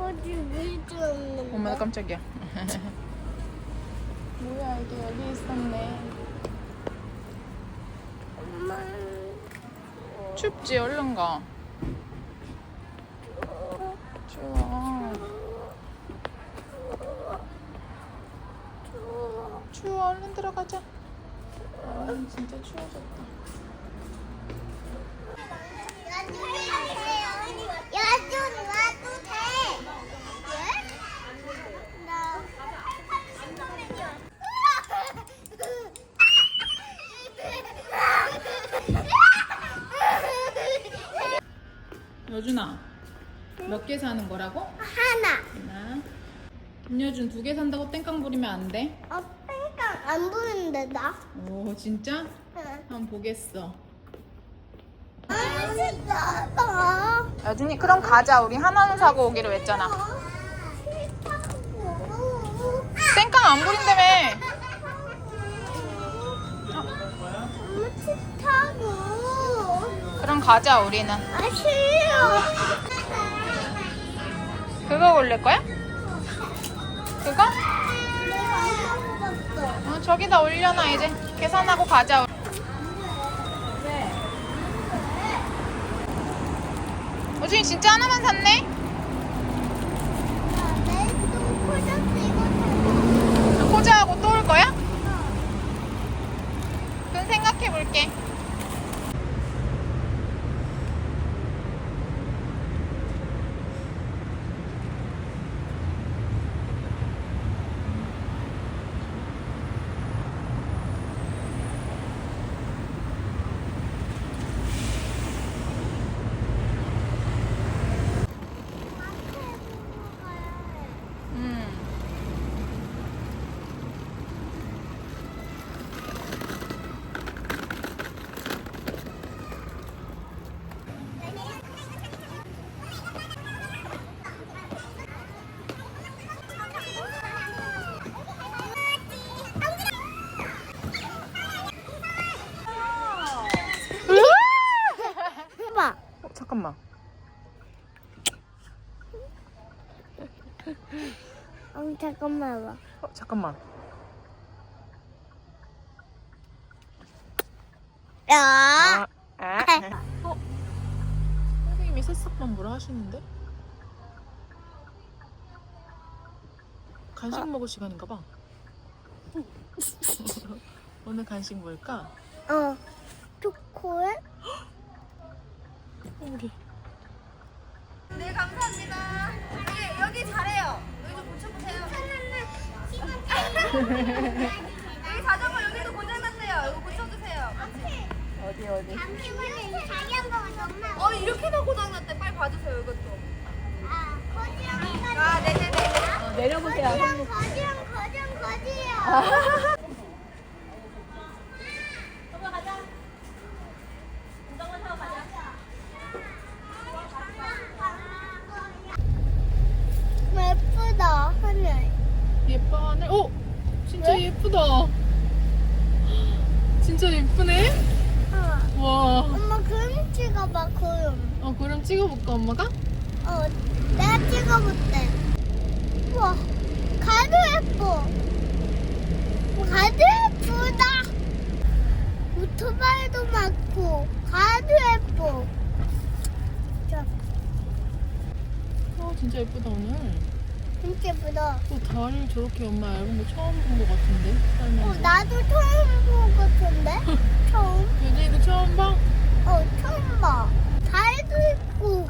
거지 물도 없는 엄마 깜짝이야. 뭐야 이게 여기 있었네. 엄마 춥지 얼른 가. 추워. 추워 얼른 들어가자. 아 진짜 추워졌다. 야좀 와도 돼. 왜? 나 여준아 몇 개 사는 거라고? 하나. 하나. 김여준 두 개 산다고 땡깡 부리면 안 돼? 어, 뺑깡 안 보이는데 나? 오 진짜? 응. 한번 보겠어. 맛있다. 여준이 그럼 가자. 우리 하나는 사고 오기로 했잖아. 땡깡 안 부린다며. 가자 우리는. 아 싫어. 그거 올릴 거야? 그거? 어, 저기다 올려놔 이제. 계산하고 가자. 여준이 진짜 하나만 샀네? 포즈하고 또 올 거야? 그럼 생각해 볼게. 음. 해봐. 어, 잠깐만. 어, 잠깐만 봐. 어, 잠깐만. 야. 아, 어? 선생님이 새싹만 뭐라 하시는데? 간식 먹을 시간인가 봐. 오늘 간식 뭘까? 어. 초콜릿? 우리 네 감사합니다. 여기 여기 잘해요. 여기 좀 고쳐보세요. 여기 자전거 여기도 고장났어요. 이거 고쳐주세요. 어디 어디? 잠시만요. 자기 한 번만 엄마. 어 이렇게나 고장났대. 빨리 봐주세요 이것도. 아, 거지랑 아 네네네. 어, 내려보세요. 거지랑 거지랑 거지랑 거지요. 예쁘다 하늘. 예뻐 하늘. 오, 진짜 예쁘다. 진짜 예쁘네. 어. 와. 엄마 그림 찍어봐 그림. 어 그럼 찍어볼까 엄마가? 어, 내가 찍어볼게. 우와, 가도 예뻐. 가도 예쁘다. 오토바이도 많고, 가도 예뻐. 자, 어 진짜 예쁘다 오늘. 진짜 예쁘다. 또 다리를 저렇게 엄마 얇은 거 처음 본 거 같은데 어, 살면서. 나도 처음 본것 같은데? 처음? 유진이도 처음 봐? 어, 처음 봐. 달도 있고,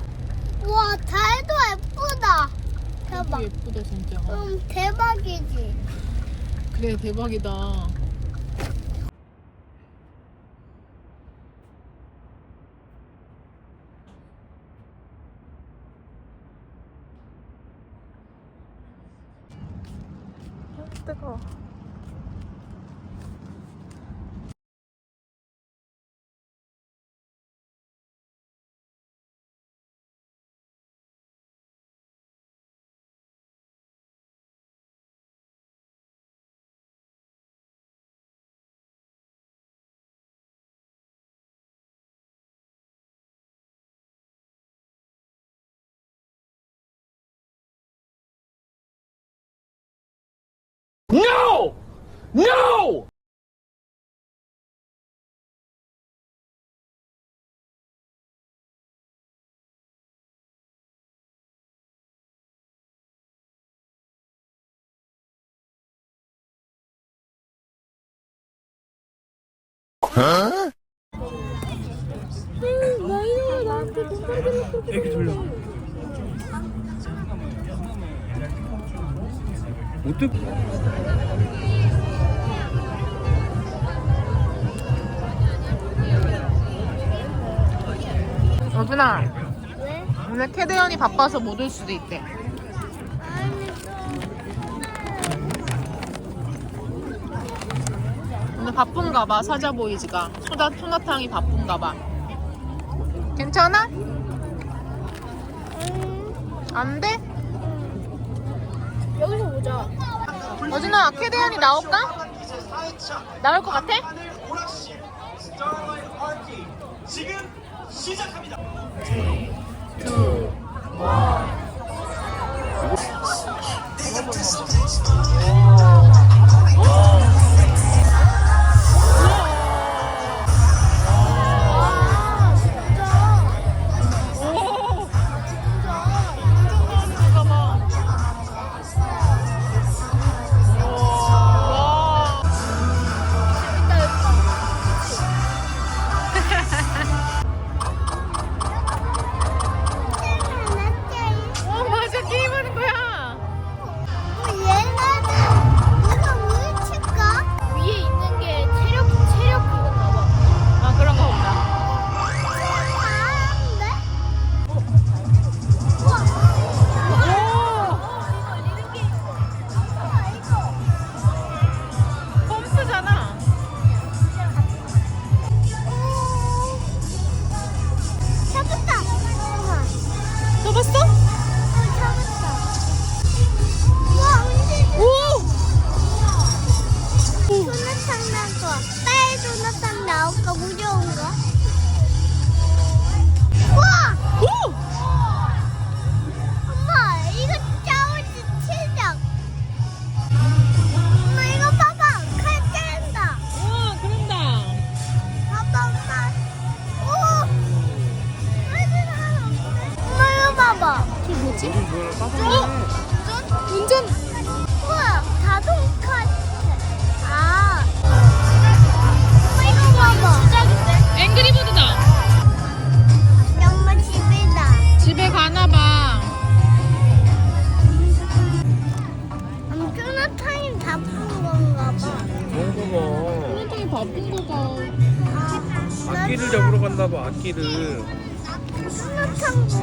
우와, 달도 예쁘다. 대박. 너무 예쁘다 진짜. 음, 대박이지. 그래 대박이다. No! No! 이 어떻게? 여준아 왜? 오늘 캐대현이 바빠서 못 올 수도 있대 오늘 바쁜가 봐 사자 보이즈가 소다 소나탕이 바쁜가 봐 괜찮아? 안 돼? 보자. 여준아 캐대현이 나올까? 나올 것 같아? 지금 시작합니다. 바쁜 건가 봐. 그런 거 소나탕이 바쁜 거가 아, 악기를 잡으러 갔나 봐. 악기를. 먹을 건데.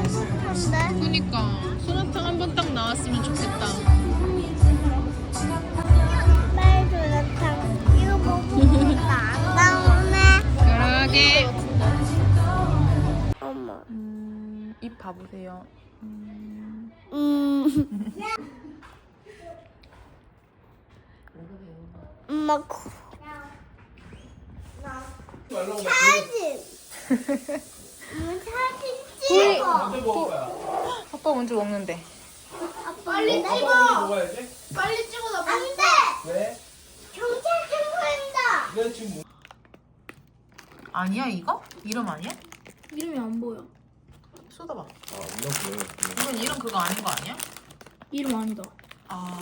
그니까 소나탕 한 번 딱 나왔으면 좋겠다 빨리 소나탕. 이거 먹고 싶다. 안 나오네. 그러게 엄마. 음, 입 봐보세요 음, 음. 엄마 코. 사진. 엄마 사진 찍어. 아빠 먼저 먹는데 빨리 찍어. 먹어야지. 빨리 찍어. 나 안 돼. 왜? 경찰 신고한다. 내 지금 뭐? 아니야 이거? 이름 아니야? 이름이 안 보여. 쏟아봐 아, 이거 뭐야? 이건 이름 그거 아닌 거 아니야? 이름 아니다. 아